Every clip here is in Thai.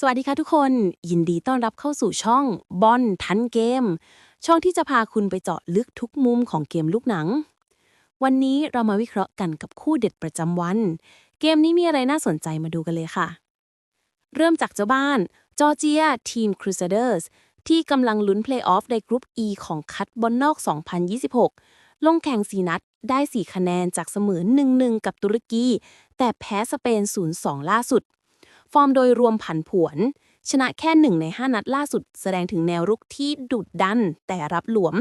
สวัสดีค่ะทุกคน ยินดีต้อนรับเข้าสู่ช่องบอลทันเกม ช่องที่จะพาคุณไปเจาะลึกทุกมุมของเกมลูกหนัง วันนี้เรามาวิเคราะห์กันกับคู่เด็ดประจำวัน เกมนี้มีอะไรน่าสนใจมาดูกันเลยค่ะ เริ่มจากเจ้าบ้าน จอร์เจีย ทีม Crusaders ที่กำลังลุ้นเพลย์ออฟในกรุ๊ป E ของคัดบอลนอก 2026 ลงแข่ง 4 นัดได้ 4 คะแนนจากเสมอ 1-1 กับตุรกี แต่แพ้สเปน 0-2 ล่าสุด ฟอร์มโดยรวมผันผวน ชนะแค่หนึ่งใน 5 นัดล่าสุด แสดงถึงแนวรุกที่ดุดดันแต่รับหลวม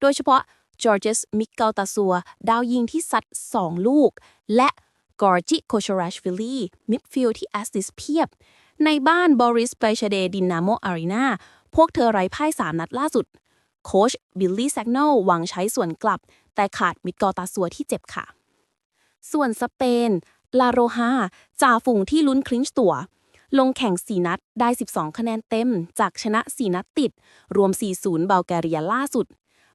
โดยเฉพาะจอร์เจสมิกเกลตาซัวดาวยิงที่ซัด 2 ลูก และกอร์จิโคชราชวิลลี่มิดฟิลด์ที่แอสซิสเพียบ ในบ้านบอริสไปชเดดินาโมอารีนาพวกเธอไร้พ่าย 3 นัดล่าสุด โค้ชบิลลี่แซกโนหวังใช้ส่วนกลับ แต่ขาดมิดกอตาซัวที่เจ็บค่ะ ส่วนสเปน ลาโรฮาจ่าฝูงที่ลุ้นคลินช์ตัว ลงแข่ง 4 นัดได้ 12 คะแนนเต็ม จากชนะ 4 นัดติด รวม 4-0 เบลแกเรียล่าสุด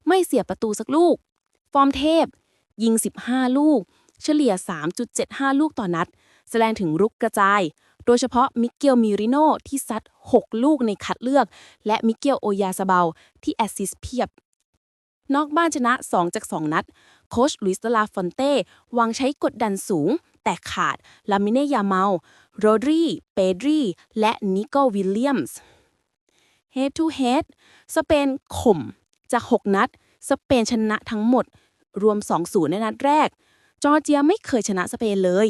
ไม่เสียประตูสักลูก ฟอร์มเทพ ยิง 15 ลูก เฉลี่ย 3.75 ลูกต่อนัด แสดงถึงรุกกระจาย โดยเฉพาะมิเกลมิริโนที่ซัด 6 ลูกในคัดเลือก และมิเกลโอยาซาเบาที่แอสซิสเพียบนอกบ้านชนะ 2 จาก 2 นัด โคชลุยส์ลาฟอนเต้วางใช้กดดันสูง แต่ขาดลามิเนยาเมาโรดรี เปดรี และนิโกวิลเลียมส์ Head to Head สเปนข่ม จาก 6 นัด สเปนชนะทั้งหมด รวม 2-0 ในนัดแรก จอร์เจียไม่เคยชนะสเปนเลย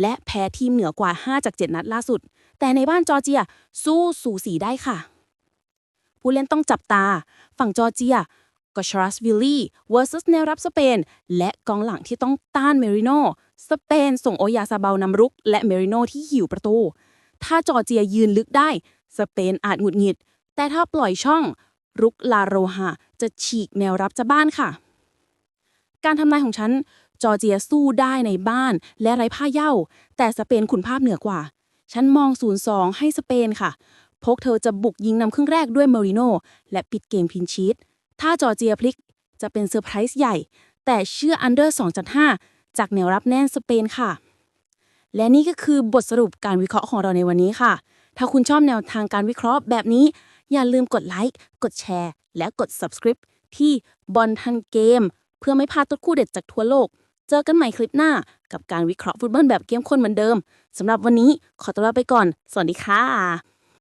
และแพ้ทีมเหนือกว่า 5 จาก 7 นัดล่าสุด แต่ในบ้านจอร์เจียสู้สูสีได้ค่ะ ผู้เล่นต้องจับตา ฝั่งจอร์เจียก็ชรัสวิลลี่ vs แนวรับสเปน และกองหลังที่ต้องต้านเมริโนสเปนส่งโอยาซาเบานำรุก และเมริโนที่หิวประตู ถ้าจอร์เจียยืนลึกได้ สเปนอาจหงุดหงิด แต่ถ้าปล่อยช่องรุกลาโรฮาจะฉีกแนวรับจะบ้านค่ะ การทำนายของฉัน จอร์เจียสู้ได้ในบ้านและไร้ผ้าเย่า แต่สเปนขุนภาพเหนือกว่า ฉันมอง 0-2 ให้สเปนค่ะ พกเธอจะบุกยิงนำครึ่งแรกด้วยเมริโนและปิดเกมคลินชีตถ้าจอร์เจียพลิกจะเป็นเซอร์ไพรส์ใหญ่ แต่เชื่ออันเดอร์ 2.5 จากแนวรับแน่นสเปนค่ะ และนี่ก็คือบทสรุปการวิเคราะห์ของเราในวันนี้ค่ะ ถ้าคุณชอบแนวทางการวิเคราะห์แบบนี้ อย่าลืมกดไลค์กดแชร์ และกด subscribe ที่บอลทันเกม เพื่อไม่พลาดทุกคู่เด็ดจากทั่วโลก เจอกันใหม่คลิปหน้า กับการวิเคราะห์ฟุตบอลแบบเข้มข้นเหมือนเดิมสำหรับวันนี้ขอตัวลาไปก่อน สวัสดีค่ะ